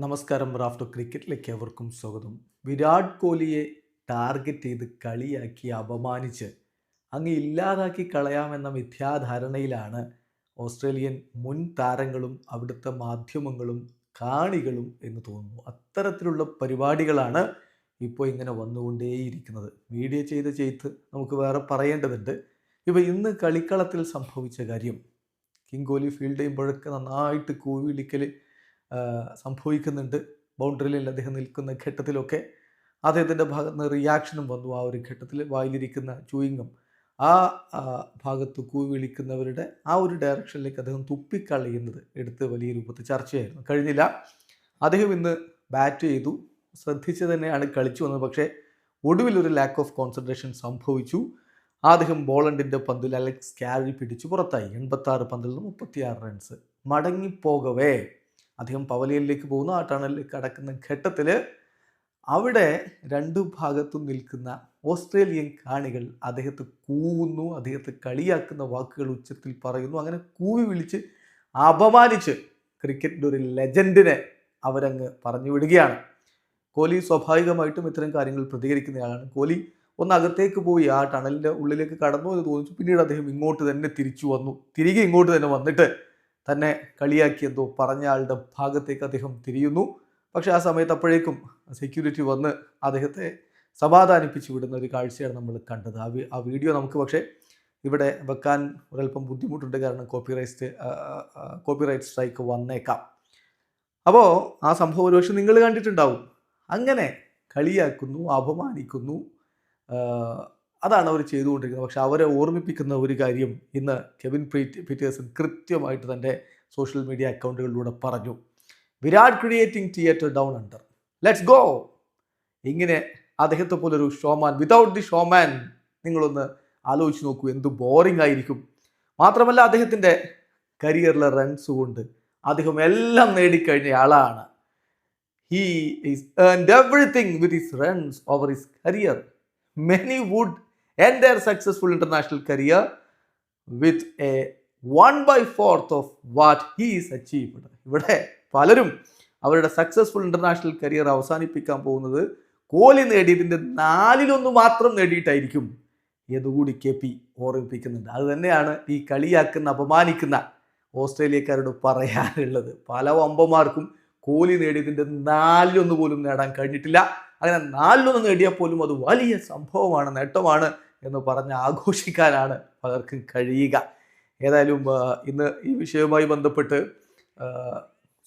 നമസ്കാരം റാഫ്റ്റോ ക്രിക്കറ്റിലേക്ക് എവർക്കും സ്വാഗതം. വിരാട് കോഹ്ലിയെ ടാർഗറ്റ് ചെയ്ത് കളിയാക്കി അപമാനിച്ച് അങ്ങ് ഇല്ലാതാക്കി കളയാമെന്ന മിഥ്യാധാരണയിലാണ് ഓസ്ട്രേലിയൻ മുൻ താരങ്ങളും അവിടുത്തെ മാധ്യമങ്ങളും കാണികളും എന്ന് തോന്നുന്നു. അത്തരത്തിലുള്ള പരിപാടികളാണ് ഇപ്പോൾ ഇങ്ങനെ വന്നുകൊണ്ടേയിരിക്കുന്നത്. മീഡിയ ചെയ്ത് ചെയ്ത് നമുക്ക് വേറെ പറയേണ്ടതുണ്ട്. ഇപ്പോൾ ഇന്ന് കളിക്കളത്തിൽ സംഭവിച്ച കാര്യം കിങ് കോഹ്ലി ഫീൽഡ് ചെയ്യുമ്പോഴൊക്കെ നന്നായിട്ട് കൂവിളിക്കൽ സംഭവിക്കുന്നുണ്ട്. ബൗണ്ടറിയിൽ അദ്ദേഹം നിൽക്കുന്ന ഘട്ടത്തിലൊക്കെ അദ്ദേഹത്തിന്റെ ഭാഗത്ത് നിന്ന് റിയാക്ഷനും വന്നു. ആ ഒരു ഘട്ടത്തിൽ വായിലിരിക്കുന്ന ചൂയിങ്ങും ആ ഭാഗത്ത് കൂവി വിളിക്കുന്നവരുടെ ആ ഒരു ഡയറക്ഷനിലേക്ക് അദ്ദേഹം തുപ്പിക്കളയുന്നത് എടുത്ത് വലിയ രൂപത്തിൽ ചർച്ചയായിരുന്നു. കഴിഞ്ഞില്ല. അദ്ദേഹം ഇന്ന് ബാറ്റ് ചെയ്തു. ശ്രദ്ധിച്ച് തന്നെയാണ് കളിച്ചു വന്നത്. പക്ഷേ ഒടുവിൽ ഒരു ലാക്ക് ഓഫ് കോൺസെൻട്രേഷൻ സംഭവിച്ചു. അദ്ദേഹം ബോളണ്ടിന്റെ പന്തിൽ അലക്സ് ക്യാരി പിടിച്ചു പുറത്തായി. എൺപത്താറ് പന്തിൽ നിന്ന് മുപ്പത്തിയാറ് റൺസ് മടങ്ങിപ്പോകവേ. അദ്ദേഹം പവലിയനിലേക്ക് പോകുന്നു. ആ ടണലിൽ കടക്കുന്ന ഘട്ടത്തിൽ അവിടെ രണ്ടു ഭാഗത്തും നിൽക്കുന്ന ഓസ്ട്രേലിയൻ കാണികൾ അദ്ദേഹത്തെ കൂവുന്നു. അദ്ദേഹത്തെ കളിയാക്കുന്ന വാക്കുകൾ ഉച്ചത്തിൽ പറയുന്നു. അങ്ങനെ കൂവി വിളിച്ച് അപമാനിച്ച് ക്രിക്കറ്റിന്റെ ഒരു ലെജൻഡിനെ അവരങ്ങ് പറഞ്ഞു വിടുകയാണ്. കോഹ്ലി സ്വാഭാവികമായിട്ടും ഇത്തരം കാര്യങ്ങൾ പ്രതികരിക്കുന്നയാളാണ്. കോഹ്ലി ഒന്ന് അകത്തേക്ക് പോയി ആ ടണലിന്റെ ഉള്ളിലേക്ക് കടന്നു എന്ന് തോന്നിച്ചു. പിന്നീട് അദ്ദേഹം ഇങ്ങോട്ട് തന്നെ തിരിച്ചു വന്നു. തിരികെ ഇങ്ങോട്ട് തന്നെ വന്നിട്ട് തന്നെ കളിയാക്കി എന്തോ പറഞ്ഞ ആളുടെ ഭാഗത്തേക്ക് അദ്ദേഹം തിരിയുന്നു. പക്ഷേ ആ സമയത്ത് അപ്പോഴേക്കും സെക്യൂരിറ്റി വന്ന് അദ്ദേഹത്തെ സമാധാനിപ്പിച്ച് വിടുന്ന ഒരു കാഴ്ചയാണ് നമ്മൾ കണ്ടത്. ആ ആ വീഡിയോ നമുക്ക് പക്ഷേ ഇവിടെ വെക്കാൻ ഒരല്പം ബുദ്ധിമുട്ടുണ്ട്. കാരണം കോപ്പിറൈറ്റ് കോപ്പിറൈറ്റ് സ്ട്രൈക്ക് വന്നേക്കാം. അപ്പോൾ ആ സംഭവം ഒരുപക്ഷെ നിങ്ങൾ കണ്ടിട്ടുണ്ടാവും. അങ്ങനെ കളിയാക്കുന്നു അപമാനിക്കുന്നു. അതാണ് അവർ ചെയ്തുകൊണ്ടിരിക്കുന്നത്. പക്ഷെ അവരെ ഓർമ്മിപ്പിക്കുന്ന ഒരു കാര്യം ഇന്ന് കെവിൻ പീറ്റ് പീറ്റേഴ്സൺ കൃത്യമായിട്ട് തന്റെ സോഷ്യൽ മീഡിയ അക്കൗണ്ടുകളിലൂടെ പറഞ്ഞു. Virat creating theatre down under. Let's go! ഇങ്ങനെ അദ്ദേഹത്തെ പോലൊരു ഷോമാൻ വിതൗട്ട് ദി ഷോമാൻ നിങ്ങളൊന്ന് ആലോചിച്ച് നോക്കൂ എന്ത് ബോറിംഗ് ആയിരിക്കും. മാത്രമല്ല അദ്ദേഹത്തിന്റെ കരിയറിലെ റൺസ് കൊണ്ട് അദ്ദേഹം എല്ലാം നേടിക്കഴിഞ്ഞ ആളാണ്. He is everything with his runs over his career many would end their successful international career with a one by fourth of what he's achieved ഇവിടെ പലരും അവരുടെ സക്സസ്ഫുൾ ഇന്റർനാഷണൽ കരിയർ അവസാനിപ്പിക്കാൻ പോകുന്നത് കോഹ്ലി നേടിയതിന്റെ നാലിലൊന്ന് മാത്രം നേടിയിട്ടായിരിക്കും. എന്നുകൂടി കെ പി ഓർമ്മിപ്പിക്കുന്നുണ്ട്. അത് തന്നെയാണ് ഈ കളിയാക്കുന്ന അപമാനിക്കുന്ന ഓസ്ട്രേലിയക്കാരോട് പറയാനുള്ളത്. പല വമ്പന്മാർക്കും കോഹ്ലി നേടിയതിന്റെ നാലിലൊന്ന് പോലും നേടാൻ കഴിഞ്ഞിട്ടില്ല. അങ്ങനെ നാലിലൊന്ന് നേടിയാൽ പോലും അത് വലിയ സംഭവമാണ് നേട്ടമാണ്. എന്ന് പറഞ്ഞ് ആഘോഷിക്കാനാണ് പലർക്കും കഴിയുക. ഏതായാലും ഇന്ന് ഈ വിഷയവുമായി ബന്ധപ്പെട്ട്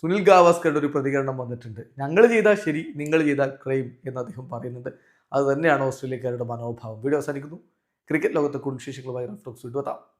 സുനിൽ ഗാവാസ്കറുടെ ഒരു പ്രതികരണം വന്നിട്ടുണ്ട്. ഞങ്ങൾ ചെയ്താൽ ശരി നിങ്ങൾ ചെയ്താൽ ക്രൈം എന്ന് അദ്ദേഹം പറയുന്നുണ്ട്. അത് തന്നെയാണ് ഓസ്ട്രേലിയക്കാരുടെ മനോഭാവം. വീഡിയോ അവസാനിക്കുന്നു. ക്രിക്കറ്റ് ലോകത്തെ കുടുംബശേഷികളുമായി റഫ്ലക്സ് വിടുവെത്താം